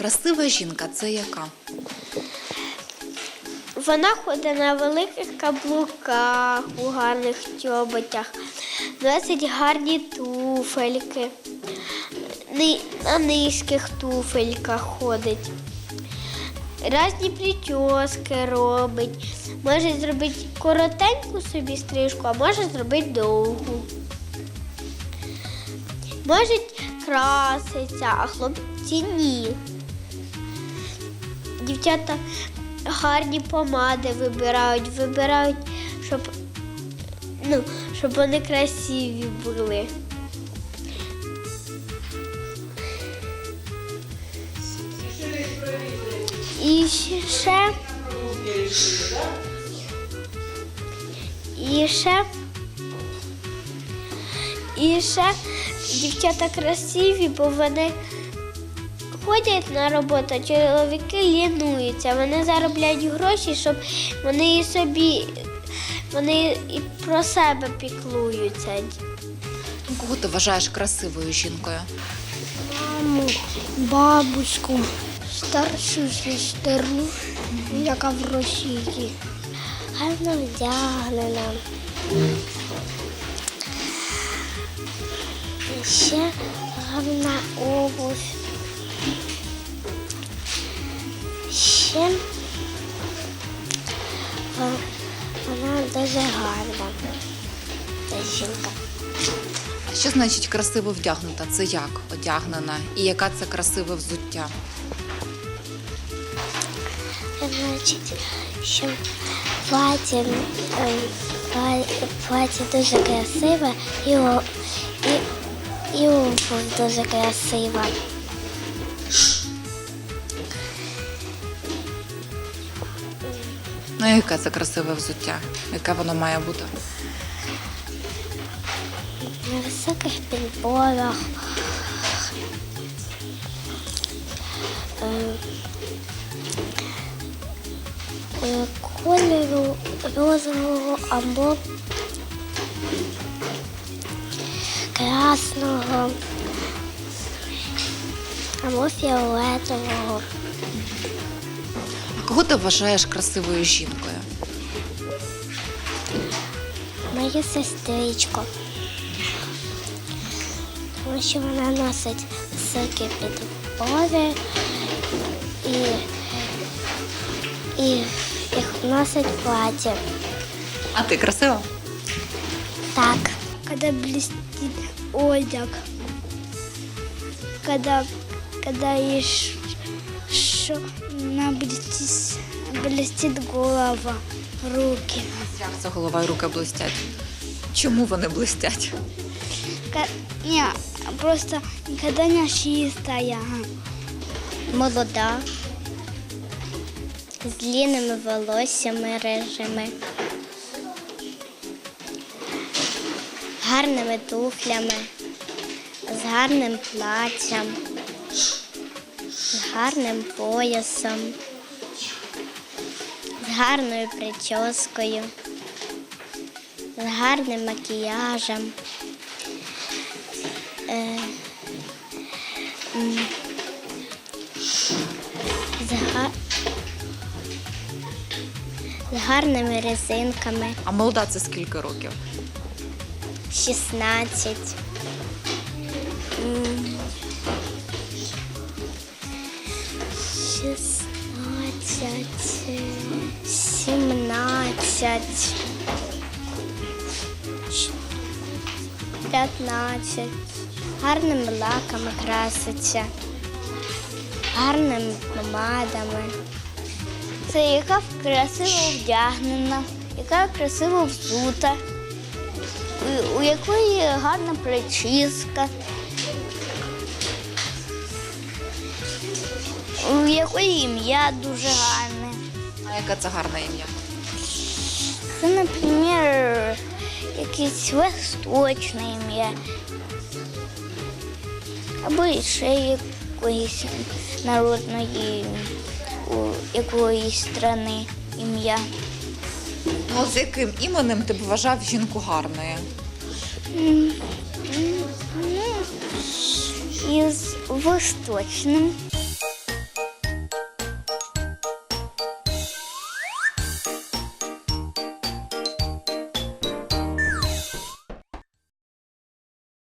Красива жінка це яка? Вона ходить на великих каблуках, у гарних чоботях, носить гарні туфельки, на низьких туфельках ходить. Різні прически робить. Може зробити коротеньку собі стрижку, а може зробити довгу. Може краситься, а хлопці ні. Дівчата гарні помади вибирають, вибирають, щоб, ну, щоб вони красиві були. І ще. І ще. І ще дівчата красиві, бо вони ходять на роботу, а чоловіки лінуються. Вони заробляють гроші, щоб вони і собі, вони і про себе піклуються. Ну, Кого ти вважаєш красивою жінкою? Маму, бабушку, старшу сестру, яка в Росії. Гарно вдягнена. Ще гарна обувь. Ще вона дуже гарна. Та жінка. Що значить красиво вдягнута? Це як одягнена? І яка це красиве взуття? Значить, що плаття, ем, плаття дуже красиве і, і, і обувь дуже красива. Ну, і яке це красиве взуття? Яке воно має бути? На високих підборах. Ем, е, Кольору розового або красного або фіолетового. А кого ти вважаєш красивою жінкою? Мою сестричку. Тому що вона носить високі підбори і, і, і носить плаття. А ти красива? Так. Когда блестит одяг, когда, когда ешь, шо, на блестит, блестит голова, руки. Як це голова і руки блистять? Чому вони блистять? Ка- Не, просто никогда не чистая. Молода. З длинними волоссями рижими. Гарними туфлями, з гарним платтям, з гарним поясом, з гарною прическою, з гарним макіяжем. Е, з, га- з гарними резинками А молода це скільки років? 16. 16, 17, 15. Гарними лаками краситься, гарними помадами. Це яка красиво вдягнена, яка красиво взута, у- якої гарна прическа, у якої ім'я дуже гарне. А яке це гарне ім'я? Це, наприклад, якесь восточне ім'я. Або ще якоїсь народної якоїсь країни ім'я. Ну, з яким іменем ти б вважав жінку гарною? Ну, із восточним.